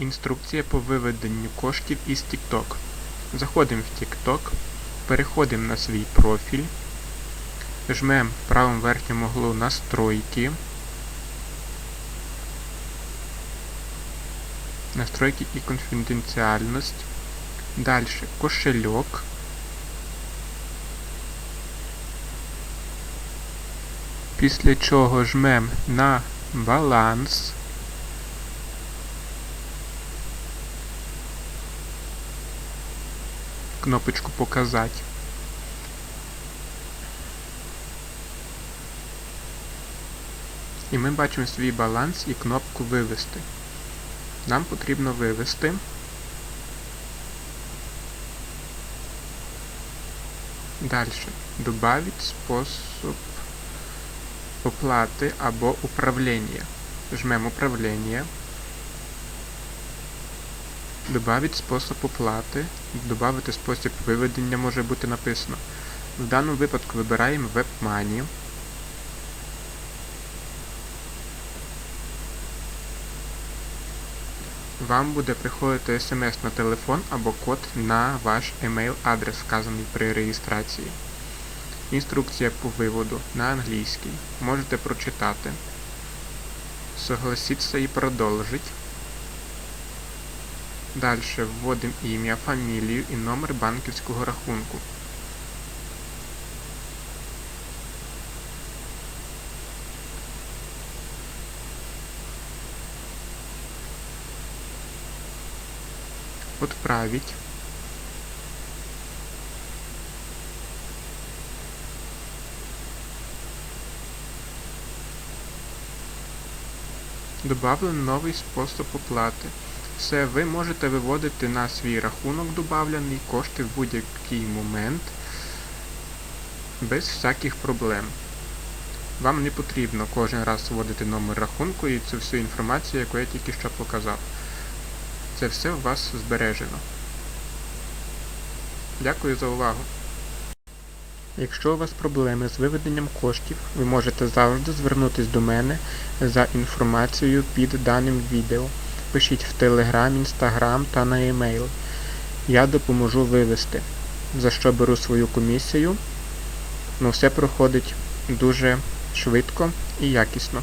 Інструкція по виведенню коштів із TikTok. Заходимо в TikTok, переходимо на свій профіль, жмемо в правому верхньому углу настройки. Настройки і конфіденціальність. Далі кошельок. Після чого жмемо на баланс. Кнопочку показати. І ми бачимо свій баланс і кнопку вивести. Нам потрібно вивести. Дальше. Добавить спосіб оплати або управління. Жмемо управління. Добавить спосіб оплати. Добавити спосіб виведення може бути написано. В даному випадку вибираємо WebMoney. Вам буде приходити смс на телефон або код на ваш email адрес, вказаний при реєстрації. Інструкція по виводу на англійській. Можете прочитати. Согласіться і продовжить. Далі вводимо ім'я, фамілію і номер банківського рахунку. Отправить. Добавлено новий спосіб оплати. Все, ви можете виводити на свій рахунок добавлений кошти в будь-який момент без всяких проблем. Вам не потрібно кожен раз вводити номер рахунку і цю всю інформацію, яку я тільки що показав. Це все у вас збережено. Дякую за увагу. Якщо у вас проблеми з виведенням коштів, ви можете завжди звернутися до мене за інформацією під даним відео. Пишіть в Телеграм, Інстаграм та на e-mail. Я допоможу вивести, за що беру свою комісію. Ну все проходить дуже швидко і якісно.